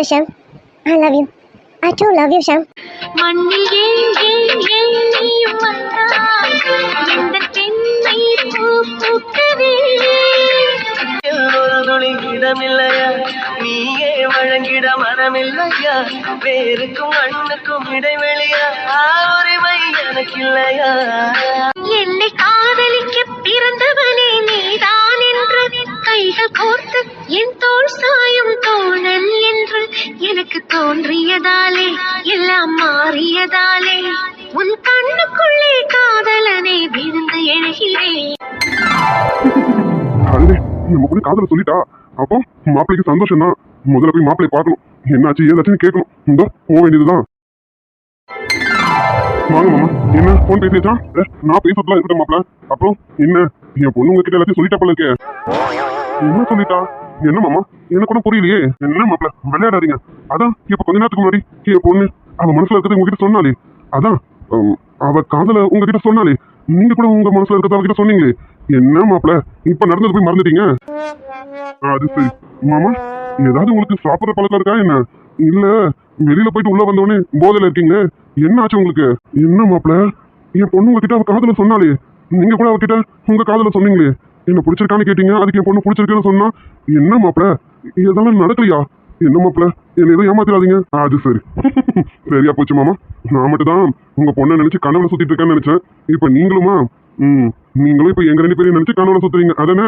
கூட Sham I love you I too love you Sham. இடமில்லையா நீயே வழங்கிட மனமில்லையா? வேருக்கும் மண்ணுக்கும் இடைவெளியா? உரிமை எனக்கில்லையா? என்னை காதலிக்க பிறந்தவனே நீதான் என்று கைகள் கோர்த்து என் தோள் சாயும் தோழன் என்று எனக்கு தோன்றியதாலே எல்லாம் மாறியதாலே உன் கண்ணுக்குள்ளே காதலனே விழுந்து எழுகிறேன். நம்ம கூட காதல சொல்லிட்டா? அப்போ மாப்பிள்ளைக்கு சந்தோஷம் தான் முதல்ல போய் மாப்பிள்ளை பார்க்கணும். என்னாச்சு ஏதாச்சும் கேட்கணும். இந்த போக வேண்டியதுதான். வாங்க மாமா. என்ன? போன் பேசியாச்சா? ஏ, நான் பேசுறதுலாம் இருக்கட்டும் மாப்பிள்ள. அப்புறம் என்ன? என் பொண்ணு உங்ககிட்ட எல்லாத்தையும் சொல்லிட்டா போல இருக்கேன் என்ன சொல்லிட்டா என்ன மாமா? எனக்கு கூட புரியலையே. என்ன மாப்பிள? விளையாடாதீங்க. அதான் இப்ப கொஞ்ச நேரத்துக்கு முன்னாடி என் பொண்ணு அவ மனசுல இருக்கிறது உங்ககிட்ட சொன்னாலே. அதான் அவ காதல உங்ககிட்ட சொன்னாலே. நீங்க கூட உங்க மனசுல இருக்கிறத அவகிட்ட சொன்னீங்களே. என்ன மாப்பிள? இப்ப நடந்தது போய் மறந்துட்டீங்க? அது சரி. மாமா ஏதாவது உங்களுக்கு சாப்பிடுற பழக்கம் இருக்கா என்ன? இல்ல வெளியில போயிட்டு உள்ள வந்தவொடனே போதையில இருக்கீங்க என்ன ஆச்சு உங்களுக்கு? என்ன மாப்பிள? என் பொண்ணு உங்ககிட்ட அவ காதல சொன்னாலே. நீங்க கூட அவகிட்ட உங்க காதல சொன்னீங்களே. என்ன பிடிச்சிருக்கான்னு கேட்டீங்க? அதுக்கு என் பொண்ணு பிடிச்சிருக்குன்னு சொன்னா என்ன மாப்பிள்ள இதெல்லாம் நடக்கலையா? என்ன மாப்பிள்ள என்ன எதுவும் ஏமாத்திராதீங்க அது சரி. சரியா போச்சு மாமா. நான் மட்டும் தான் உங்க பொண்ணை நினைச்சு கனவுல சுத்திட்டு இருக்கேன்னு நினைச்சேன். இப்ப நீங்களுமா? ம். நீங்களும் இப்ப எங்க ரெண்டு பேரையும் நினைச்சு கனவுல சுத்துறீங்க. அதானே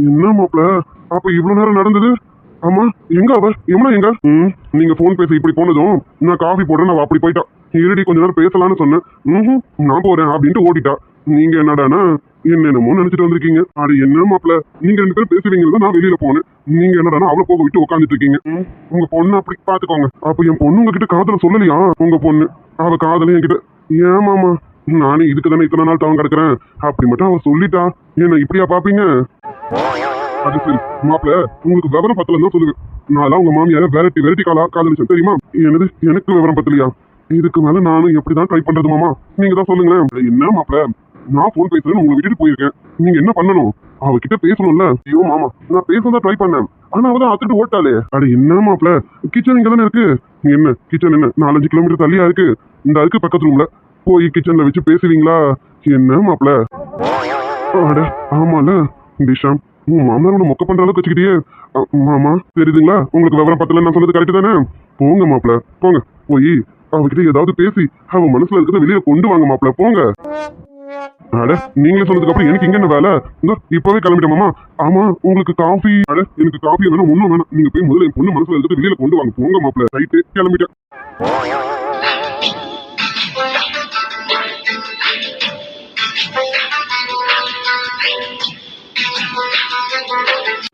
என்ன மாப்பிள? அப்ப இவ்வளவு நேரம் நடந்தது? ஆமா எங்க அவ? எம்மா எங்க? ம் நீங்க ஃபோன் பேச இப்படி போனதும் நான் காஃபி போடுறேன் நான் அப்படி போயிட்டா. இருடி கொஞ்ச நேரம் பேசலாம்னு சொன்னேன். ம் நான் போறேன் அப்படின்ட்டு ஓடிட்டா. நீங்க என்னடானா என்னென்னமோ நினைச்சிட்டு வந்திருக்கீங்க. அது என்ன மாப்பிள? நீங்க ரெண்டு பேரும் பேசுவீங்கன்னு நான் வெளியில போனேன். நீங்க என்னடானா அவளை போக விட்டு உட்காந்துட்டு இருக்கீங்க. உங்க பொண்ணு அப்படி பாத்துக்கோங்க. அப்ப என் பொண்ணு உங்ககிட்ட காதல சொல்லலையா உங்க பொண்ணு? அவ காதல என்கிட்ட ஏமாமா நானே இதுக்கு தானே இத்தனை நாள் தவன் கிடக்குறேன்? அப்படி மட்டும் அவ சொல்லிட்டா. என்ன இப்படியா பாப்பீங்க? அது சரி. மாப்பிள உங்களுக்கு விவரம் பத்தல தான் சொல்லுவேன் நான் உங்க மாமியார வெரைட்டி வெரைட்டி காலா காதலிச்சேன் தெரியுமா? என்னது? எனக்கு விவரம் பத்தலையா? இதுக்கு மேல நானும் எப்படிதான் ட்ரை பண்றது மாமா? நீங்க தான் சொல்லுங்களேன். என்ன மாப்பிள? நான் போன் பேசுறேன்னு உங்களை விட்டுட்டு போயிருக்கேன். நீங்க என்ன பண்ணணும்? அவகிட்ட பேசணும்ல. ஐயோ மாமா நான் பேசதான் ட்ரை பண்ணேன். ஆனா அவதான் அத்துட்டு ஓட்டாளே. அட என்ன மாப்பிள? கிச்சன் இங்க தானே இருக்கு? என்ன? கிச்சன் என்ன? நாலஞ்சு கிலோமீட்டர் தள்ளியா இருக்கு? இந்த அதுக்கு பக்கத்து ரூம்ல போய் கிச்சன்ல வச்சு பேசுவீங்களா? என்ன மாப்பிள? அட ஆமால டிஷாம் உங்க மாமனார் உன்னை மொக்க பண்ற அளவுக்கு வச்சுக்கிட்டே மாமா தெரியுதுங்களா? உங்களுக்கு விவரம் பத்தல நான் சொன்னது கரெக்ட் தானே? போங்க மாப்பிள போங்க. போய் அவகிட்ட ஏதாவது பேசி அவ மனசுல இருக்கிறத வெளியே கொண்டு வாங்க மாப்ள போங்க. அட நீங்களே சொன்னதுக்கு அப்புறம் எனக்கு இங்க என்ன வேலை? இந்த இப்பவே கிளம்பிட்டேன் மாமா. ஆமா உங்களுக்கு காஃபி அட எனக்கு காஃபி வேணும் ஒண்ணும் வேணாம். நீங்க போய் முதல்ல என் பொண்ணு மனசுல இருக்கிறத வெளியில கொண்டு வாங்க போங்க மாப்பிள. ரைட்டு கிளம்பிட்டேன்.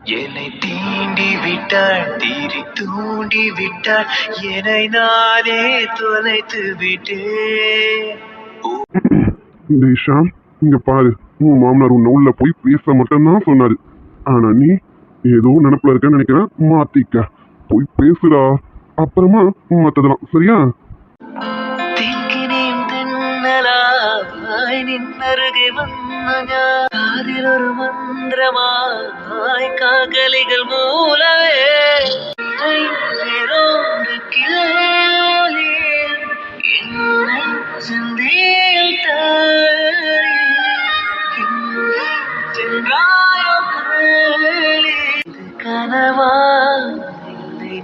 என்னை தீண்டி விட்டாள் தீரி தூண்டி விட்டாள் என்னை நானே தொலைத்து விட்டேன் டேய் இங்க பாரு. உன் மாமனார் உன்னை உள்ள போய் பேச மட்டும்தான் சொன்னாரு. ஆனா நீ ஏதோ நினப்புல இருக்கன்னு நினைக்கிறேன். மாத்திக்க. போய் பேசுடா. அப்புறமா மத்ததெல்லாம் சரியா? திக்கினேன் தென்னலாய் நின்னருகே வந்த ஒரு மந்திரமாய் காகலிகள் மூலவே வேரோடு கிளோலே என்னை சிந்தியில் கனவா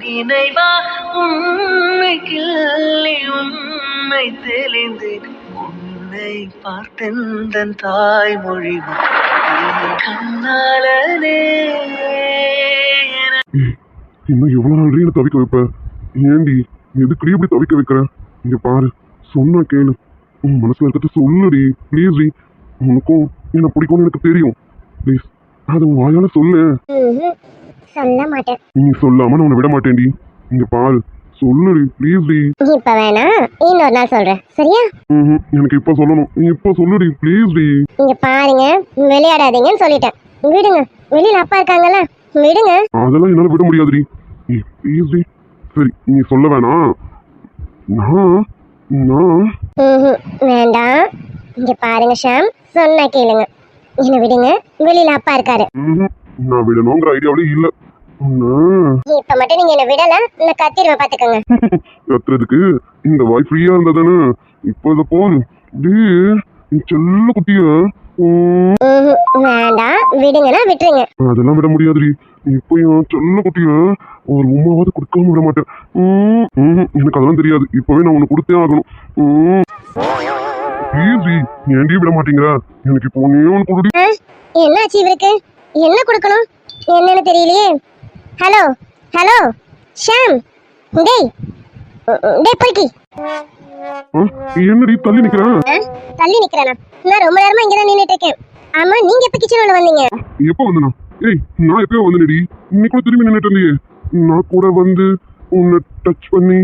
நினைவா உண்மை கிள்ளி உண்மை தெளிந்தேன் உன்னை பார்த்தெந்தன் தாய்மொழிவா இன்னும் எவ்வளவு நாள் ரீல தவிக்க வைப்ப? ஏண்டி எதுக்குடி இப்படி தவிக்க வைக்கிற? இங்க பாரு சொன்னா கேளு. உன் மனசுல இருக்கிறது சொல்லுடி ப்ளீஸ் டி. உனக்கும் என்ன பிடிக்கும்னு எனக்கு தெரியும். ப்ளீஸ் அது உன் வாயால சொல்லு. சொல்ல மாட்டேன். நீ சொல்லாம நான் உன்னை விட மாட்டேன்டி. இங்க பாரு சொல்லுடி ப்ளீஸ் டி. இப்ப வேணா இன்னொரு நாள் சொல்றேன். சரியா. எனக்கு இப்ப சொல்லணும். நீ இப்ப சொல்லுடி ப்ளீஸ் டி. இங்க பாருங்க விளையாடாதீங்கன்னு சொல்லிட்டேன். விடுங்க வெளியில அப்பா இருக்காங்கல்ல விடுங்க. அதெல்லாம் என்னால விட முடியாதுடி. நீ ப்ளீஸ் டி. சரி நீ சொல்ல வேணாம் நான் நான். வேண்டாம் இங்க பாருங்க ஷாம். சொன்னா கேளுங்க. என்ன விடுங்க வெளியில அப்பா இருக்காரு. நான் விடணுங்கிற ஐடியாவிலே இல்ல. இப்ப மட்டும் நீங்க என்ன விடல நான் பாத்துக்கோங்க. கத்துறதுக்கு இந்த வாய் ஃப்ரீயா இருந்ததானே இப்போ இதை போதும் டேய் நீ செல்ல குட்டிய. வேண்டாம் விடுங்கன்னா விட்டுருங்க. அதெல்லாம் விட முடியாதுடி. இப்போ என் செல்ல குட்டிய ஒரு உமாவாவது கொடுக்காம விட மாட்டேன். எனக்கு அதெல்லாம் தெரியாது. இப்பவே நான் உனக்கு கொடுத்தே ஆகணும். ஈஸி ஏன்டி விட மாட்டேங்கிற எனக்கு இப்போ ஒன்னே ஒன்று கொடுடி? என்னாச்சு இவருக்கு? என்ன கொடுக்கணும்? என்னன்னு தெரியலையே. ஹலோ ஹலோ ஷாம் டேய் டேய் பொறுக்கி என்னடி தள்ளி நிக்கிறேன்? தள்ளி நிக்கிறேனா? நான் ரொம்ப நேரமா இங்க தான் நின்னுட்டு இருக்கேன் ஆமா நீங்க எப்ப கிச்சன் உள்ள வந்தீங்க? எப்போ வந்தனா? ஏய் நான் எப்பயோ வந்தேனடி. நீ கூட திரும்பி நின்னுட்டு இருந்தியே. நான் கூட வந்து உன்னை டச் பண்ணி.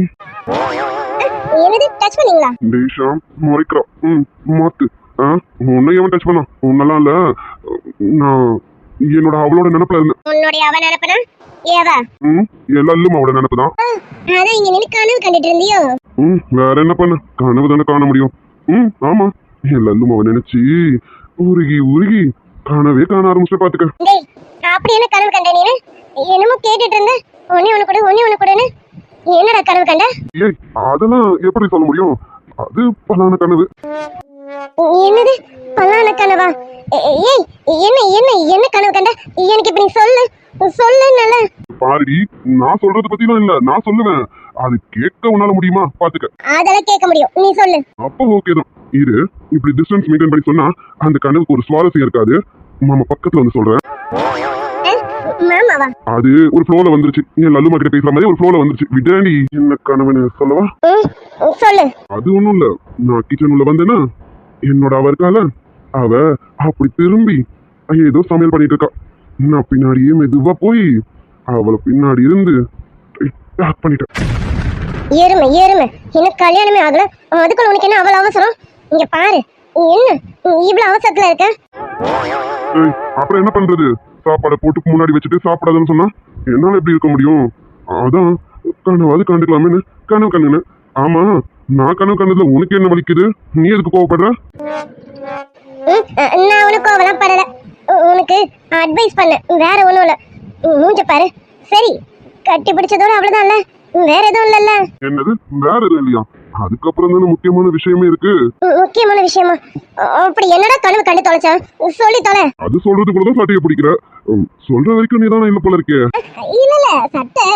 என்னது டச் பண்ணீங்களா? டேய் ஷாம் முறைக்கிறான் ம் மாத்து. ஆ உன்னை எவன் டச் பண்ணான் உன்னெல்லாம் இல்ல. நான் என்னோட அவளோட நினப்புல இருந்தேன் உன்னுடைய அவ நினைப்பனா ஏவா? ம் எல்லாம் அவளோட நினப்பு தான் அதான் இங்க நின்னு கனவு கண்டுட்டு இருந்தியோ? ம் வேற என்ன பண்ண? கனவு தானே காண முடியும். ம் ஆமா. எல்லாம் அவன் நினைச்சு உருகி உருகி கனவே காண ஆரம்பிச்சு பாத்துக்க. டேய் அப்படி என்ன கனவு கண்ட நீனு? என்னமோ கேட்டுட்டு இருந்த. ஒன்னே ஒண்ணு கொடு ஒன்னே ஒண்ணு கொடுன்னு. என்னடா கனவு கண்ட? ஏய் அதெல்லாம் எப்படி சொல்ல முடியும்? அது பலான கனவு. என்னது? பல்லான கனவா? ஏய் என்ன என்ன என்ன கனவு கண்ட? எனக்கு இப்ப நீ சொல்லு. சொல்லு நல்ல. பாருடி நான் சொல்றது பத்திலாம் இல்ல. நான் சொல்லுவேன். அது கேட்க உன்னால முடியுமா? பாத்துக்க. அதெல்லாம் கேட்க முடியும். நீ சொல்லு. அப்போ ஓகே தான். இரு இப்படி டிஸ்டன்ஸ் மெயின்டைன் பண்ணி சொன்னா அந்த கனவுக்கு ஒரு சுவாரஸ்யம் இருக்காது. மாமா பக்கத்துல வந்து சொல்றேன். அது ஒரு ஃப்ளோல வந்துருச்சு. என் லல்லுமா கிட்ட பேசுற மாதிரி ஒரு ஃப்ளோல வந்துருச்சு. விடாண்டி என்ன கனவுன்னு சொல்லவா? சொல்லு. அது ஒண்ணும் இல்ல. நான் கிச்சன் உள்ள வந்தேன்னா என்னோட அவ இருக்கால அவ அப்படி திரும்பி ஏதோ சமையல் பண்ணிட்டு இருக்கா. நான் பின்னாடியே மெதுவா போய் அவளை பின்னாடி இருந்து டாக் பண்ணிட்டேன். எருமை எருமை எனக்கு கல்யாணமே ஆகல. அதுக்குள்ள உனக்கு என்ன அவ்வளவு அவசரம்? இங்க பாரு. என்ன? இவ்வளவு அவசரத்துல இருக்க? அப்புறம் என்ன பண்றது? சாப்பாடை போட்டு முன்னாடி வச்சுட்டு சாப்பிடாதுன்னு சொன்னா என்னால எப்படி இருக்க முடியும்? அதான் கனவாது கண்டுக்கலாமேன்னு கனவு கண்ணுன்னு ஆமா நான் கனவு கண்டதுல உனக்கு என்ன வலிக்குது? நீ எதுக்கு கோவப்படுற? நான் உனக்கு அவெல்லாம் படல. உனக்கு அட்வைஸ் பண்ண வேற ஒண்ணும் இல்ல. மூஞ்ச பாரு. சரி கட்டி பிடிச்சதோட அவ்வளவுதான்ல வேற எதுவும் இல்லல்ல. என்னது? வேற எதுவும் இல்லையா? அதுக்கப்புறம் தானே முக்கியமான விஷயமே இருக்கு. முக்கியமான விஷயமா? அப்படி என்னடா கனவு கண்டு தொலைச்சா? சொல்லி தொலை. அது சொல்றதுக்குள்ள தான் சட்டையை பிடிக்கிற. சொல்ற வரைக்கும் நீ தானே இல்ல போல இருக்கே? இல்ல இல்ல சட்டை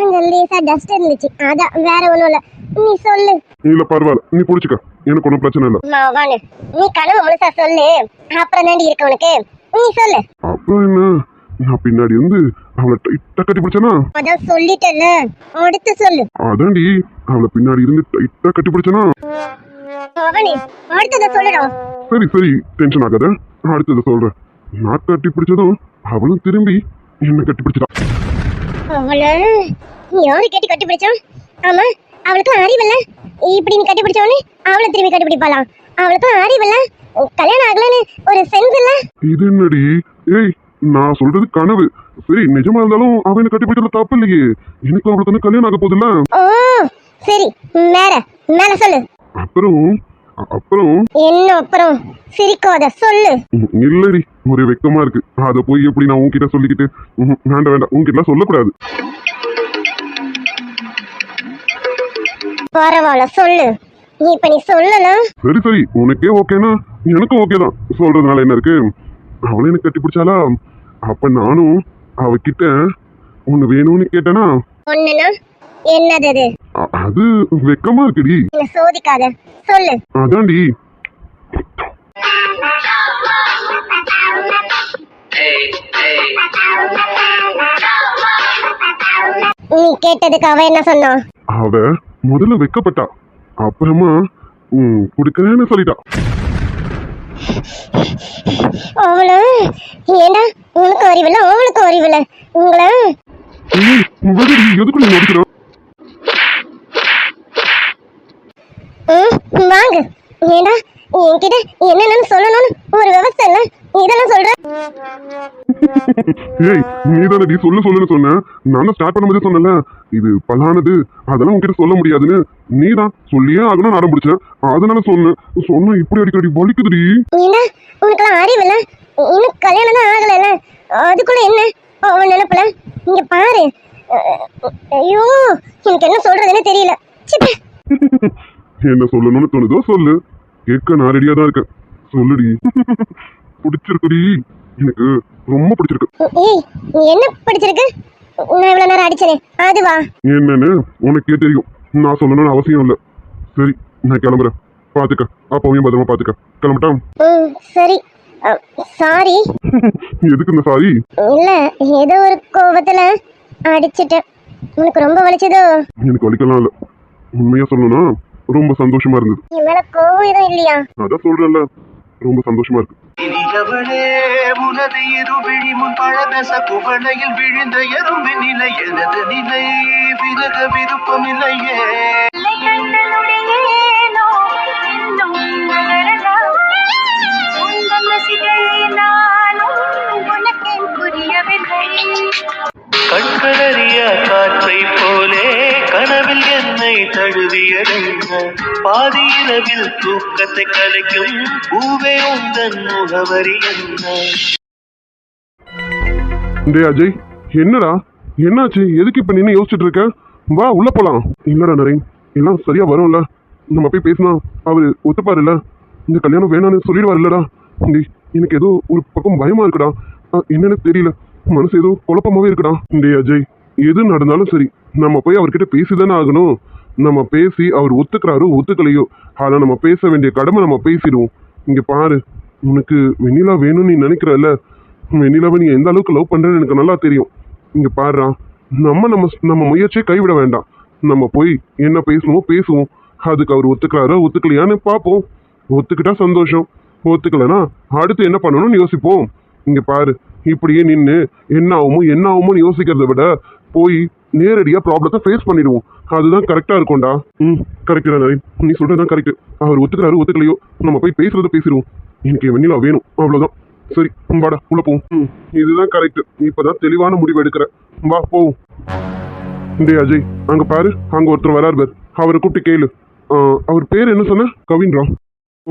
அங்க லேசா டஸ்ட் இருந்துச்சு. அதான் வேற ஒண்ணும் இல்ல. நீ சொல்லு. இல்ல பரவாயில்ல. நீ பிடிச்சிக்க. எனக்கு ஒன்றும் பிரச்சனை இல்லை. மகனு நீ கனவு முழுசா சொல்லு. அப்புறம் தாண்டி இருக்கு உனக்கு. நீ சொல்லு. அப்புறம் என்ன? நான் பின்னாடி இருந்து அவளை டைட்டா கட்டி பிடிச்சனா? அதான் சொல்லிட்டல அடுத்து சொல்லு. அதான்டி அவளை பின்னாடி இருந்து டைட்டா கட்டி பிடிச்சனா? மகனே அடுத்தத சொல்லுடா. சரி சரி டென்ஷன் ஆகாத. அடுத்ததை சொல்றேன். நான் கட்டி பிடிச்சதும் அவளும் திரும்பி என்ன கட்டி பிடிச்சிட்டா. அவள? யாரு கேட்டு கட்டி பிடிச்சான் ஆமா அவளுக்கு அறிவில்ல. இப்படி நீ கட்டி பிடிச்சவனே அவளை திரும்பி கட்டி பிடிப்பாளாம். அவளுக்கு அறிவில்ல. கல்யாணம் ஆகலன்னு ஒரு சென்ஸ் இல்ல. இது என்னடி? ஏய் நான் சொல்றது கனவு. சரி நிஜமா இருந்தாலும் அவனை கட்டி பிடிச்சதுல தப்பு இல்லையே. எனக்கு அவளுக்கு வந்து கல்யாணம் ஆக போதில்ல ஓ சரி மேல மேல சொல்லு. அப்புறம் அப்புறம்? என்ன அப்புறம்? சிரிக்காத சொல்லு. இல்லடி ஒரே வெக்கமா இருக்கு. அதை போய் எப்படி நான் உன்கிட்ட சொல்லிக்கிட்டு வேண்டாம் வேண்டாம் உன்கிட்ட சொல்லக்கூடாது. பரவாயில்ல சொல்லு. இப்ப நீ சொல்லலாம். சரி சரி உனக்கே ஓகேனா? எனக்கும் ஓகே தான் சொல்றதுனால என்ன இருக்கு? அவளே எனக்கு கட்டி பிடிச்சாலா? அப்ப நானும் அவகிட்ட ஒண்ணு வேணும்னு கேட்டேனா? என்னது அது? வெக்கமா இருக்குடி. சோதிக்காத? சொல்லு. அதான்டி. நீ கேட்டதுக்கு அவ என்ன சொன்னா? அவ முதல்ல வெக்கப்பட்டா. அப்புறமா குடுக்கறேன்னு சொல்லிட்டா. அவள ஏண்டா? உனக்கு அறிவில்ல அவளுக்கு அறிவில்ல. உங்களை. ஏய், விடுடி, எதுக்கு வாங்க. ஏண்டா என்கிட்ட என்னென்னு சொல்லணும்னு ஒரு விவசாய இல்ல இதெல்லாம் சொல்ற? ஏய் நீ தானே நீ சொல்ல சொல்லுன்னு சொன்ன. நான் தான் ஸ்டார்ட் பண்ணும்போதே சொன்னல இது பலானது. அதெல்லாம் உன்கிட்ட சொல்ல முடியாதுன்னு. நீ தான் சொல்லியே ஆகணும் நடம் பிடிச்சேன் அதனால சொன்னேன் சொன்னா இப்படி அடிக்கடி வலிக்குதுடி. ஏண்டா உனக்கெல்லாம் அறிவு இல்ல இன்னும் கல்யாணம் தான் ஆகலைல்ல. அதுக்குள்ள என்ன? அவன் நினைப்புல? பாரு. ஐயோ எனக்கு என்ன சொல்றதுன்னு தெரியல. என்ன சொல்லணும்னு தோணுதோ சொல்லு. கேட்க நான் ரெடியா தான் இருக்கேன். சொல்லுடி. பிடிச்சிருக்குடி. எனக்கு ரொம்ப பிடிச்சிருக்கு. ஏய் நீ என்ன படிச்சிருக்கு? நான் இவ்வளவு நேரம் அடிச்சனே. அதுவா என்னன்னு உனக்கே தெரியும். நான் சொல்லணும்னு அவசியம் இல்லை. சரி நான் கிளம்புறேன். பாத்துக்க. அப்பவும் பத்திரமா பாத்துக்க. கிளம்பட்டான் ம் சரி. சாரி. எதுக்கு இந்த சாரி? இல்ல ஏதோ ஒரு கோபத்துல அடிச்சிட்டேன். உனக்கு ரொம்ப வலிச்சதோ? எனக்கு வலிக்கலாம் இல்லை. உண்மையா சொல்லணும்னா ரொம்ப சந்தோஷமா இருந்தது. என் மேல கோபம் எதுவும் இல்லையா? அதான் சொல்றேன்ல. ரொம்ப சந்தோஷமா இருக்கு. இனியவளே உனது இரு விழி முன் பழதச குவளையில் விழுந்த எறும்பு நிலை எனது நிலை விலக விருப்பமில்லையே. புரியவில்லை. என்னை தூக்கத்தை கலைக்கும் பூவே உந்தன் முகவரி என்ன? அஜய் என்னடா? என்னாச்சு? எதுக்கு இப்ப நின்று யோசிச்சுட்டு இருக்க வா உள்ள போலாம். இல்லடா நரேன் எல்லாம் சரியா வரும்ல. நம்ம போய் பேசினா அவர் ஒத்துப்பாருல்ல? இந்த கல்யாணம் வேணாம்னு சொல்லிடுவார் இல்லடா எனக்கு ஏதோ ஒரு பக்கம் பயமா இருக்குடா. என்னன்னு தெரியல. மனசு ஏதோ குழப்பமாவே இருக்குடா. டேய் அஜய் எது நடந்தாலும் சரி நம்ம போய் அவர்கிட்ட பேசிதானே ஆகணும். நம்ம பேசி அவர் ஒத்துக்கிறாரோ ஒத்துக்கலையோ ஆனால் நம்ம பேச வேண்டிய கடமை நம்ம பேசிடுவோம். இங்கே பாரு உனக்கு வெண்ணிலா வேணும்னு நீ நினைக்கிறல்ல? வெண்ணிலாவை நீ எந்த அளவுக்கு லவ் பண்ணுறேன்னு எனக்கு நல்லா தெரியும். இங்கே பாருடா நம்ம நம்ம நம்ம முயற்சியை கைவிட வேண்டாம். நம்ம போய் என்ன பேசணுமோ பேசுவோம். அதுக்கு அவர் ஒத்துக்கிறாரோ ஒத்துக்கலையான்னு பார்ப்போம். ஒத்துக்கிட்டா சந்தோஷம். ஒத்துக்கலைன்னா அடுத்து என்ன பண்ணணும்னு யோசிப்போம். இங்கே பாரு இப்படியே நின்று என்ன ஆகுமோ என்ன ஆகுமோன்னு யோசிக்கிறத விட போய் நேரடியாக ப்ராப்ளத்தை ஃபேஸ் பண்ணிடுவோம். அதுதான் கரெக்டாக இருக்கும்டா. ம். கரெக்ட் தான் நரேன் நீ சொல்றது கரெக்ட் அவர் ஒத்துக்கிறாரு ஒத்துக்கலையோ நம்ம போய் பேசுறத பேசிடுவோம். எனக்கு என் வெண்ணிலா வேணும் அவ்வளோதான் சரி வாடா உள்ள போவோம். ம். இதுதான் கரெக்ட் இப்பதான் தெளிவான முடிவு எடுக்கிறேன். வா போவோம். டேய் அஜய் அங்க பாரு அங்க ஒருத்தர் வராரு பாரு. அவரை கூப்பிட்டு கேளு. அவர் பேர் என்ன சொன்ன? கவின்ரா.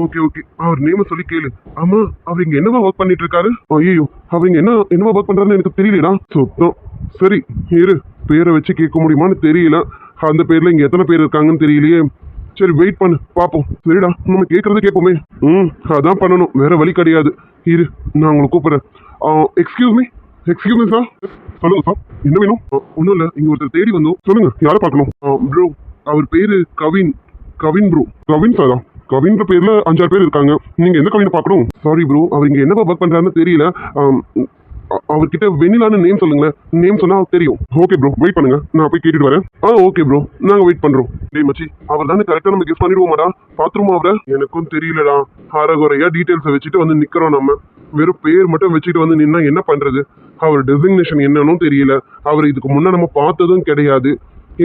ஓகே ஓகே அவர் நேம சொல்லி கேளு. ஆமா அவர் இங்க என்னவா ஒர்க் பண்ணிட்டு இருக்காரு ஐயோ அவர் இங்க என்ன என்னவா ஒர்க் பண்றாருன்னு எனக்கு தெரியலடா. சுத்தம் சரி இரு. பேரை வச்சு கேட்க முடியுமான்னு தெரியல. அந்த பேர்ல இங்க எத்தனை பேர் இருக்காங்கன்னு தெரியலையே. சரி வெயிட் பண்ணு. பார்ப்போம் சரிடா நம்ம கேட்கறத கேட்போமே. ம் அதான் பண்ணணும். வேற வழி கிடையாது. இரு நான் உங்களை கூப்பிடுறேன். Excuse me excuse me sir சொல்லுங்க சார் என்ன வேணும்? ஒன்றும் இல்லை. இங்கே ஒருத்தர் தேடி வந்தோம். சொல்லுங்க யாரை பார்க்கணும்? ப்ரோ அவர் பேரு கவின் கவின் ப்ரோ கவின் சாரா கவின்ற பேர்ல அஞ்சாறு பேர் இருக்காங்க. நீங்க எந்த கவினை பார்க்கணும்? சாரி ப்ரோ அவர் இங்க என்ன ஒர்க் பண்றாருன்னு தெரியல. அவர்கிட்ட வெண்ணிலான்னு நேம் சொல்லுங்களேன். நேம் சொன்னா தெரியும். ஓகே ப்ரோ வெயிட் பண்ணுங்க. நான் போய் கேட்டுட்டு வரேன். ஆ ஓகே ப்ரோ நாங்க வெயிட் பண்றோம். டேய் மச்சி அவர் தானே கரெக்டா நம்ம கிஃப்ட் பண்ணிடுவோமாடா? பாத்துருமா அவரை? எனக்கும் தெரியலடா. அறகுறையா டீட்டெயில்ஸை வச்சுட்டு வந்து நிக்கிறோம் நம்ம. வெறும் பேர் மட்டும் வச்சுட்டு வந்து நின்னா என்ன பண்றது? அவர் டெசிக்னேஷன் என்னன்னு தெரியல. அவர் இதுக்கு முன்னே நம்ம பார்த்ததும் கிடையாது.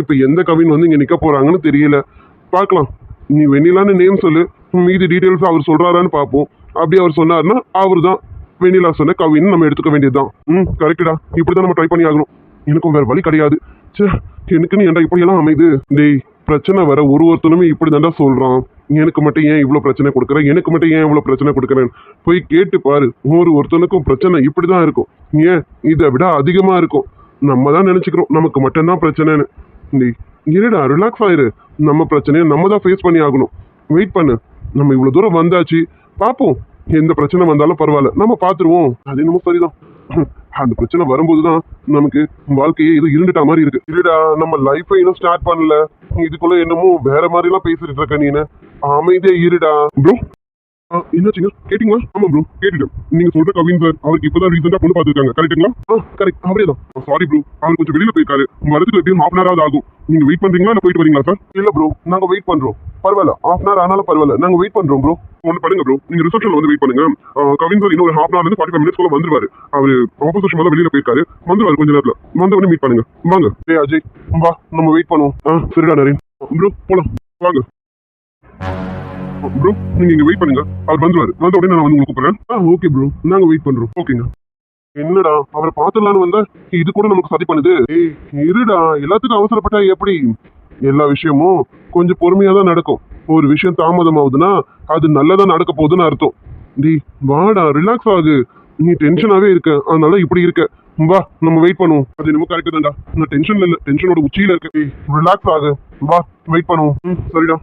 இப்போ எந்த கவின் வந்து இங்கே நிற்க போகிறாங்கன்னு தெரியல. பார்க்கலாம். நீ வெண்ணிலான்னு நேம் சொல்லு. மீதி டீட்டெயில்ஸ் அவர் சொல்கிறாரான்னு பார்ப்போம். அப்படி அவர் சொன்னார்னா அவர் தான் வெண்ணிலா சொன்ன கவின்னு நம்ம எடுத்துக்க வேண்டியதுதான். ம் கரெக்டா இப்படி தான் நம்ம ட்ரை பண்ணி ஆகணும். எனக்கும் வேறு வழி கிடையாது. ச்சே எனக்குன்னு ஏன்டா இப்படியெல்லாம் அமைது? டேய் பிரச்சனை வர ஒரு ஒருத்தனுமே இப்படி தான்டா சொல்கிறான் எனக்கு மட்டும் ஏன் இவ்வளோ பிரச்சனை கொடுக்குறேன் எனக்கு மட்டும் ஏன் இவ்வளோ பிரச்சனை கொடுக்குறேன்? போய் கேட்டு பாரு. ஒரு ஒருத்தனுக்கும் பிரச்சனை இப்படி தான் இருக்கும். ஏன்? இதை விட அதிகமாக இருக்கும். நம்ம தான் நினச்சிக்கிறோம். நமக்கு மட்டும்தான் பிரச்சனைன்னு. டேய் இருடா ரிலாக்ஸ் ஆயிரு. நம்ம பிரச்சனையை நம்ம தான் ஃபேஸ் பண்ணி ஆகணும். வெயிட் பண்ணு. நம்ம இவ்வளோ தூரம் வந்தாச்சு. பார்ப்போம். எந்த பிரச்சனை வந்தாலும் பரவாயில்ல. நம்ம பார்த்துருவோம். அது என்னமோ சரிதான். அந்த பிரச்சனை வரும்போது தான் நமக்கு வாழ்க்கையே இது இருண்டுட்டா மாதிரி இருக்கு. இருடா நம்ம லைஃபை இன்னும் ஸ்டார்ட் பண்ணல. இதுக்குள்ள என்னமோ வேற மாதிரிலாம் பேசிட்டு இருக்க நீனு. அமைதியா இருடா. ப்ரோ என்னாச்சுங்க கேட்டிங்களா? ஆமா ப்ரோ கேட்டுட்டேன். நீங்க சொல்ற கவின் சார் அவருக்கு இப்பதான் ரீசெண்டா பொண்ணு பார்த்துருக்காங்க. கரெக்ட்டுங்களா ஆ கரெக்ட் அவரே தான் சாரி ப்ரோ அவர் கொஞ்சம் வெளியில போயிருக்காரு. வரதுக்கு எப்படியும் ஹாஃப் அன் ஹவர் ஆகும். நீங்க வெயிட் பண்றீங்களா? இல்ல போயிட்டு வரீங்களா சார் இல்ல ப்ரோ நாங்க வெயிட் பண்றோம். பரவாயில்ல ஹாஃப் அன் ஹவர் ஆனாலும் பரவாயில்ல. நாங்க வெயிட் பண்றோம் ப்ரோ ஒன்று பண்ணுங்க ப்ரோ நீங்க ரிசப்ஷன்ல வந்து வெயிட் பண்ணுங்க. கவின் சார் இன்னொரு ஹாஃப் அன் ஹவர்ல ஃபார்ட்டி ஃபைவ் மினிட்ஸ் வந்துருவாரு. அவரு ஆப்போசிஷன் மேல வெளியில போயிருக்காரு. வந்துருவாரு கொஞ்ச நேரத்துல. வந்த உடனே மீட் பண்ணுங்க. வாங்க. ஏ அஜய் வா நம்ம வெயிட் பண்ணுவோம். சரிடா நரேன். ப்ரோ போலாம். வாங்க. ப்ரோ நீங்க இங்க வெயிட் பண்ணுங்க. அவர் வந்துருவாரு. வந்த உடனே நான் வந்து உங்களுக்கு கூப்பிடுறேன். ஆ ஓகே ப்ரோ நாங்க வெயிட் பண்றோம். ஓகேங்க என்னடா அவரை பார்த்துடலான்னு வந்தா இது கூட நமக்கு சதி பண்ணுது. ஏய் இருடா எல்லாத்துக்கும் அவசரப்பட்டா எப்படி? எல்லா விஷயமும் கொஞ்சம் பொறுமையா தான் நடக்கும். ஒரு விஷயம் தாமதம் ஆகுதுன்னா அது நல்லதா நடக்க போகுதுன்னு அர்த்தம். டி வாடா ரிலாக்ஸ் ஆகு. நீ டென்ஷனாவே இருக்க. அதனால இப்படி இருக்க. வா நம்ம வெயிட் பண்ணுவோம். அது என்னமோ கரெக்ட் தான்டா. நான் டென்ஷன்ல இல்ல டென்ஷனோட உச்சியில இருக்க ரிலாக்ஸ் ஆகு. வா வெயிட் பண்ணுவோம். சரிடா.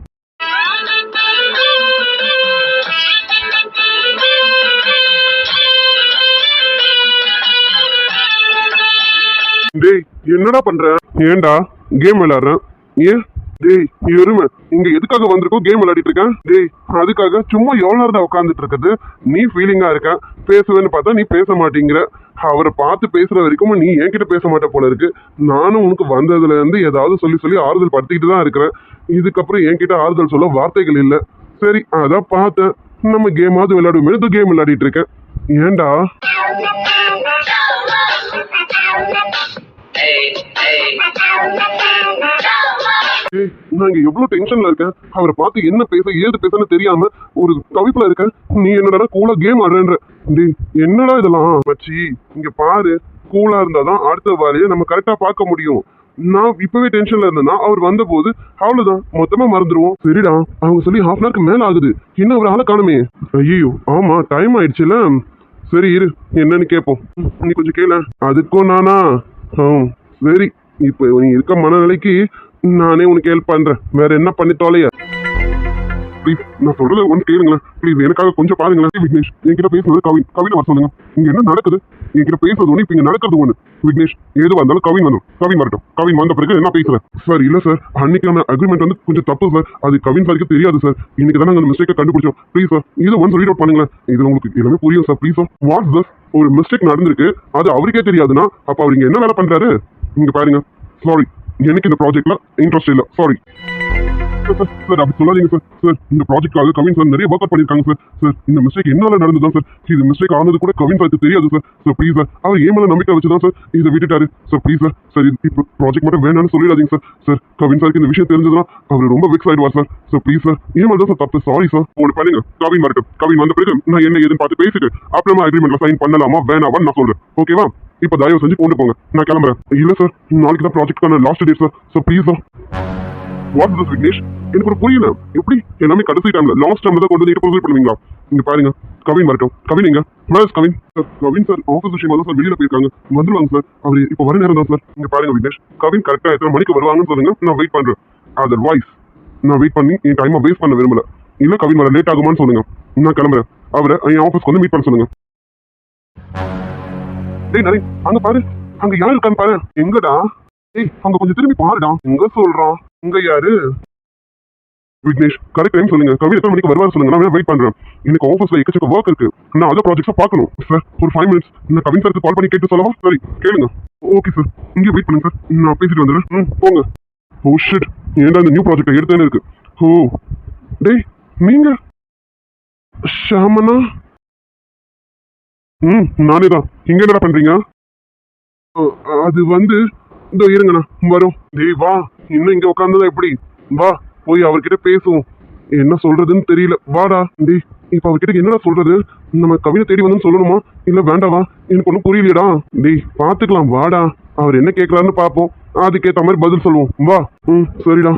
டேய் என்னடா பண்ற? ஏன்டா கேம் விளையாடுறேன்? ஏன்? டேய் எருமை இங்க எதுக்காக வந்திருக்கோம் கேம் விளையாடிட்டு இருக்கேன்? டேய் அதுக்காக சும்மா எவ்வளோ நேரம் உட்காந்துட்டு இருக்குது? நீ ஃபீலிங்கா இருக்க. பேசுவேன்னு பார்த்தா நீ பேச மாட்டேங்கிற. அவரை பார்த்து பேசுற வரைக்கும் நீ என்கிட்ட பேச மாட்ட போல இருக்கு. நானும் உனக்கு வந்ததுல இருந்து ஏதாவது சொல்லி சொல்லி ஆறுதல் படுத்திக்கிட்டு தான் இருக்கிறேன். இதுக்கப்புறம் என்கிட்ட ஆறுதல் சொல்ல வார்த்தைகள் இல்லை. சரி அதான் பார்த்தேன். நம்ம கேமாவது விளையாடுவோம் கேம் விளையாடிட்டு இருக்கேன். ஏன்டா? நான் இங்க எவ்வளவு டென்ஷன்ல இருக்கேன்? அவரை பார்த்து என்ன பேச ஏது பேசன்னு தெரியாம ஒரு தவிப்புல இருக்கேன். நீ என்னடா கூலா கேம் ஆடுறேன்ற. டேய் என்னடா இதெல்லாம்? மச்சி இங்க பாரு. கூலா இருந்தாதான் அடுத்த வேலையை நம்ம கரெக்டா பார்க்க முடியும். நான் இப்பவே டென்ஷன்ல இருந்தேன்னா அவர் வந்த போது அவ்வளவுதான். மொத்தமா மறந்துடுவோம் சரிடா. அவங்க சொல்லி ஹாஃப் அன் மேல ஆகுது. இன்னும் ஒரு ஆளை காணுமே. ஐயோ ஆமா டைம் ஆயிடுச்சுல. சரி இரு. என்னன்னு கேட்போம் நீ கொஞ்சம் கேள. அதுக்கும் நானா? சரி. இப்போ நீ இருக்க மனநிலைக்கு நானே உனக்கு ஹெல்ப் பண்றேன். வேற என்ன பண்ணி தொலைய ப்ளீஸ் நான் சொல்றது ஒன்று கேளுங்களேன். ப்ளீஸ் எனக்காக கொஞ்சம் பாருங்களேன். விக்னேஷ் என்கிட்ட பேசுறது கவின் கவினை வர சொல்லுங்க. இங்க என்ன நடக்குது? என்கிட்ட பேசுறது ஒன்று இப்போ இங்க நடக்கிறது ஒன்று விக்னேஷ் எது வந்தாலும் கவின் வந்துடும் கவின் வரட்டும். கவின் வந்த பிறகு என்ன பேசுறேன். சார் இல்ல சார் அன்னைக்கான அக்ரிமெண்ட் வந்து கொஞ்சம் தப்பு சார் அது கவின் சாருக்கு தெரியாது சார் இன்னைக்கு தான் நாங்கள் அந்த மிஸ்டேக்கை கண்டுபிடிச்சோம். ப்ளீஸ் சார் இது ஒன் ரீட் அவுட் பண்ணுங்களேன். இது உங்களுக்கு எல்லாமே புரியும் sir please sir what's this ஒரு மிஸ்டேக் நடந்திருக்கு. அது அவருக்கே தெரியாதுன்னா அப்போ அவர் இங்க என்ன வேலை பண்றாரு? இங்கே பாருங்க. சாரி எனக்கு இந்த ப்ராஜெக்ட்ல இன்ட்ரெஸ்ட் இல்லை. சாரி சார் சார் அப்படி சொல்லாதீங்க சார் சார் இந்த ப்ராஜெக்ட்காக கவின் சார் நிறைய ஒர்க் அவுட் பண்ணியிருக்காங்க சார் சார் இந்த மிஸ்டேக் என்னால நடந்ததுதான் சார் இது மிஸ்டேக் ஆனது கூட கவின் சாருக்கு தெரியாது சார் சார் ப்ளீஸ் சார் அவர் ஏன் மேல நம்பிக்கை வச்சு தான் சார் இதை விட்டுட்டாரு. சார் ப்ளீஸ் சார் சார் இப்போ ப்ராஜெக்ட் மட்டும் வேணாம்னு சொல்லிடாதீங்க சார் சார் கவின் சாருக்கு இந்த விஷயம் தெரிஞ்சதுன்னா அவர் ரொம்ப வெக்ஸ் ஆயிடுவார் சார் சார் ப்ளீஸ் சார் ஏன் தான் சார் தப்பு. சாரி சார் ஒன்று பண்ணுங்க. கவின் வரட்டும். கவின் வந்த பிறகு நான் என்ன ஏதுன்னு பார்த்து பேசிட்டு அப்புறமா அக்ரிமெண்ட்ல சைன் பண்ணலாமா வேணாமா நான் சொல்றேன். ஓகேவா இப்போ தயவு செஞ்சு கொண்டு போங்க. நான் கிளம்புறேன். இல்ல சார் நாளைக்கு தான் ப்ராஜெக்ட்கான last date sir sir please sir what this Vignesh எனக்கு ஒரு புரியல. எப்படி? எல்லாமே கடைசி டைம்ல லாஸ்ட் டைம்ல தான் கொண்டு வந்து ப்ரொசீட் பண்ணுவீங்களா? இங்க பாருங்க. கவின் வரட்டும். கவின் எங்க? Kavin. Sir Kavin sir office விஷயமா தான் சார் வெளியில போயிருக்காங்க. வந்துருவாங்க சார். அவர் இப்போ வர நேரம் தான் சார். இங்க பாருங்க விக்னேஷ். கவின் கரெக்டா எத்தனை மணிக்கு வருவாங்கன்னு சொல்லுங்க. நான் வெயிட் பண்றேன். அதர்வைஸ் நான் வெயிட் பண்ணி என் டைமை வேஸ்ட் பண்ண விரும்பல. இல்ல கவின் வர லேட் ஆகுமான்னு சொல்லுங்க. நான் கிளம்புறேன். அவரை என் ஆஃபீஸ்க்கு வந்து மீட் பண்ண சொல்லுங்க. டேய் நரேன் அங்க பாரு. அங்க யார் இருக்கான்னு பாரு. எங்கடா? ஏய் அங்க கொஞ்சம் திரும்பி பாருடா. எங்க சொல்றான்? இங்க யாரு? விக்னேஷ் கரெக்ட் டைம் சொல்லுங்க. கவி எத்தனை மணிக்கு வருவாரு சொல்லுங்க. நான் வெயிட் பண்றேன். எனக்கு ஆஃபீஸ்ல எக்கச்சக்க ஒர்க் இருக்கு. நான் அதர் ப்ராஜெக்ட்ஸை பார்க்கணும். சார் ஒரு ஃபைவ் மினிட்ஸ் நான் கவின் சாருக்கு கால் பண்ணி கேட்டு சொல்லவா? சரி கேளுங்க. ஓகே சார் இங்கே வெயிட் பண்ணுங்க சார் நான் பேசிட்டு வந்துடுறேன். ம் போங்க. Oh, ஓ ஷிட் ஏன்டா இந்த நியூ ப்ராஜெக்ட் எடுத்தேன்னு இருக்கு? ஓ. டேய் நீங்க? ஷாமனா? ம் நானே தான். இங்கே என்னடா பண்றீங்க? அது வந்து இதோ இருங்கண்ணா. வரும். டேய் வா. இன்னும் இங்கே உட்காந்துதான் எப்படி? வா. போய் அவர்கிட்ட பேசுவோம். என்ன சொல்றதுன்னு தெரியல. வாடா. டேய் இப்ப அவர்கிட்ட என்னடா சொல்றது? நம்ம கவிதை தேடி வந்து சொல்லணுமா? இல்ல வேண்டாவா? எனக்கு ஒன்றும் புரியலையடா. டேய் பாத்துக்கலாம். வாடா. அவர் என்ன கேட்கலான்னு பார்ப்போம் அதுக்கேத்த மாதிரி பதில் சொல்லுவோம். வா. ம் சரிடா.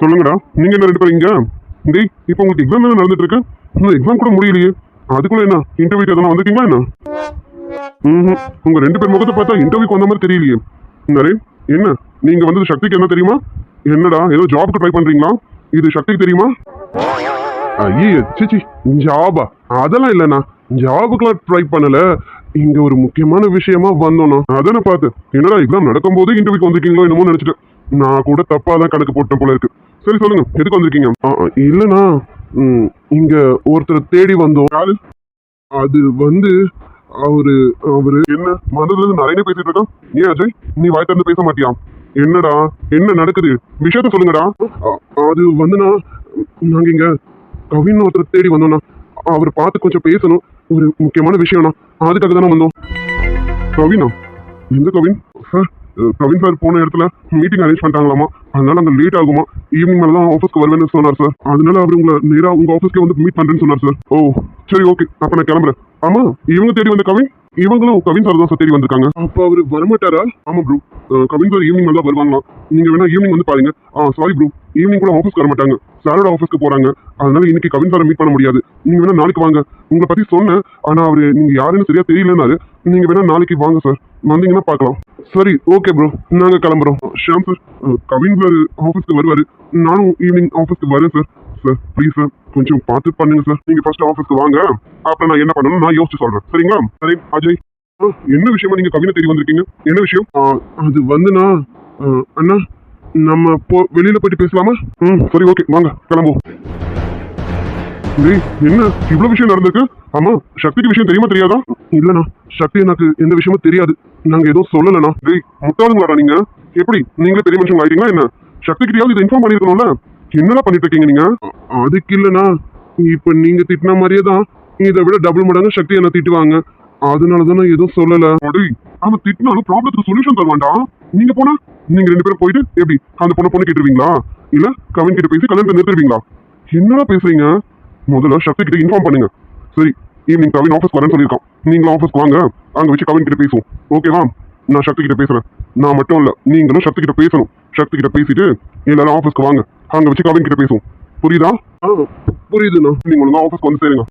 சொல்லுங்கடா. நீங்க என்ன ரெண்டு பேரும் இங்க? டேய் இப்போ உங்களுக்கு எக்ஸாம் என்ன நடந்துட்டு இருக்கு இன்னும் எக்ஸாம் கூட முடியலையே. அதுக்குள்ள என்ன? இன்டர்வியூக்கு எதனா வந்துட்டீங்களா என்ன? ம் உங்க ரெண்டு பேர் முகத்தை பார்த்தா இன்டர்வியூக்கு வந்த மாதிரி தெரியலையே. நரேன் என்ன? நீங்க வந்தது சக்திக்கு என்ன தெரியுமா? என்னடா ஏதோ ஜாப்க்கு ட்ரை பண்றீங்களா? இது சக்திக்கு தெரியுமா? ஐயே சிச்சி ஜாபா அதெல்லாம் இல்லைண்ணா. ஜாபுக்குலாம் ட்ரை பண்ணல. இங்க ஒரு முக்கியமான விஷயமா வந்தோண்ணா அதானே பார்த்து. என்னடா எக்ஸாம் நடக்கும் போது இன்டர்வியூக்கு வந்திருக்கீங்களோ என்னமோ நினைச்சிட்டு. நான் கூட தப்பா தான் கணக்கு போட்டேன் போல இருக்கு. சரி சொல்லுங்க எதுக்கு வந்திருக்கீங்க? இல்லைண்ணா. இங்க ஒருத்தர் தேடி வந்தோம். அது வந்து அவரு அவரு. என்ன மனதுல இருந்து நிறைய பேசிட்டு இருக்கான் ஏன் அஜய்? நீ வாய் திறந்து பேச மாட்டியா? என்னடா? என்ன நடக்குது? விஷயத்த சொல்லுங்கடா. அது வந்துண்ணா நாங்க இங்க கவின் ஒருத்தர் தேடி வந்தோம்னா அவர் பார்த்து கொஞ்சம் பேசணும். ஒரு முக்கியமான விஷயம்ண்ணா அதுக்காக தானே வந்தோம். கவினா? எந்த கவின்? சார் கவின் சார் போன இடத்துல மீட்டிங் அரேஞ்ச் பண்ணிட்டாங்களாமா? அதனால அங்கே லேட் ஆகுமா? ஈவினிங் மேலே தான் ஆஃபீஸ்க்கு வருவேன்னு சொன்னார் சார் அதனால அவர் உங்களை நேராக உங்கள் ஆஃபீஸ்க்கே வந்து மீட் பண்ணுறேன்னு சொன்னார் சார் ஓ சரி ஓகே அப்போ நான் கிளம்புறேன். ஆமா இவங்க தேடி வந்த கவின்? இவங்களும் கவின் சார் தான் சார் தேடி வந்திருக்காங்க. அப்ப அவர் வரமாட்டாரா? ஆமா ப்ரோ கவின் சார் ஈவினிங் மேல வருவாங்களா வருவாங்களாம். நீங்க வேணா ஈவினிங் வந்து பாருங்க. ஆ சாரி ப்ரோ ஈவினிங் கூட ஆஃபீஸ்க்கு வர மாட்டாங்க. சாரோட ஆஃபீஸ்க்கு போறாங்க. அதனால இன்னைக்கு கவின் சாரை மீட் பண்ண முடியாது. நீங்க வேணா நாளைக்கு வாங்க. உங்களை பத்தி சொன்னேன். ஆனா அவரு நீங்க யாருன்னு சரியா தெரியலனாரு. நீங்க வேணா நாளைக்கு வாங்க சார் வந்தீங்கன்னா பார்க்கலாம். சரி ஓகே ப்ரோ நாங்க கிளம்புறோம். ஷியாம் சார் கவின் சார் ஆஃபீஸ்க்கு வருவாரு. நானும் ஈவினிங் ஆஃபீஸ்க்கு வரேன் சார் சார் ப்ளீஸ் சார் கொஞ்சம் பார்த்து பண்ணுங்க சார் நீங்க ஃபர்ஸ்ட் ஆஃபீஸ்க்கு வாங்க. அப்புறம் நான் என்ன பண்ணணும் நான் யோசிச்சு சொல்றேன். சரிங்களா? சரி அஜய். என்ன விஷயமா நீங்க கவினை தேடி வந்திருக்கீங்க? என்ன விஷயம்? அது வந்துண்ணா அண்ணா நம்ம போ வெளியில போயிட்டு பேசலாமா? ம் சரி ஓகே வாங்க கிளம்புவோம். டேய் என்ன? இவ்வளவு விஷயம் நடந்திருக்கு? ஆமா சக்திக்கு விஷயம் தெரியுமா தெரியாதா? இல்லண்ணா சக்தி எனக்கு எந்த விஷயமும் தெரியாது. நாங்க எதுவும் சொல்லலண்ணா. டேய் முட்டாளுங்களாடா நீங்க? எப்படி நீங்களே பெரிய மனுஷங்க ஆயிட்டீங்களா என்ன? சக்தி இதை இன்ஃபார்ம் பண்ணிருக்கணும்ல என்னடா பண்ணிட்டு இருக்கீங்க நீங்க அதுக்கு இல்லண்ணா. இப்ப நீங்க திட்டின மாதிரியே தான். இதை விட டபுள் மடங்கு சக்தி என்ன திட்டுவாங்க. அதனால தான் நான் எதுவும் சொல்லல. டேய் அவன் திட்டினாலும் ப்ராப்ளத்துக்கு சொல்யூஷன் தருவான்டா. நீங்க போனா நீங்க ரெண்டு பேரும் போயிட்டு எப்படி அந்த பொண்ணு பொண்ணு கேட்டுருவீங்களா? இல்ல கவின் கிட்ட பேசி கல்யாணத்தை நிறுத்துருவீங்களா? என்னடா பேசுறீங்க? முதல்ல சக்தி கிட்ட இன்ஃபார்ம் பண்ணுங்க. சரி ஈவினிங் கவின் ஆஃபீஸ் வரேன்னு சொல்லியிருக்கான். நீங்களும் ஆஃபீஸ்க்கு வாங்க. அங்க வச்சு கவின் கிட்ட பேசுவோம். ஓகேவா நான் சக்தி கிட்ட பேசுறேன். நான் மட்டும் இல்ல நீங்களும் சக்தி கிட்ட பேசணும். சக்தி கிட்ட பேசிட்டு எல்லாரும் ஆஃபீஸ்க்கு வாங்க. அங்க வச்சு கவின் கிட்ட பேசுவோம். புரியுதா? புரியுதுண்ணா. நீங்க ஒழுங்கா ஆஃபீஸ்க்கு வந்து சேருங்க.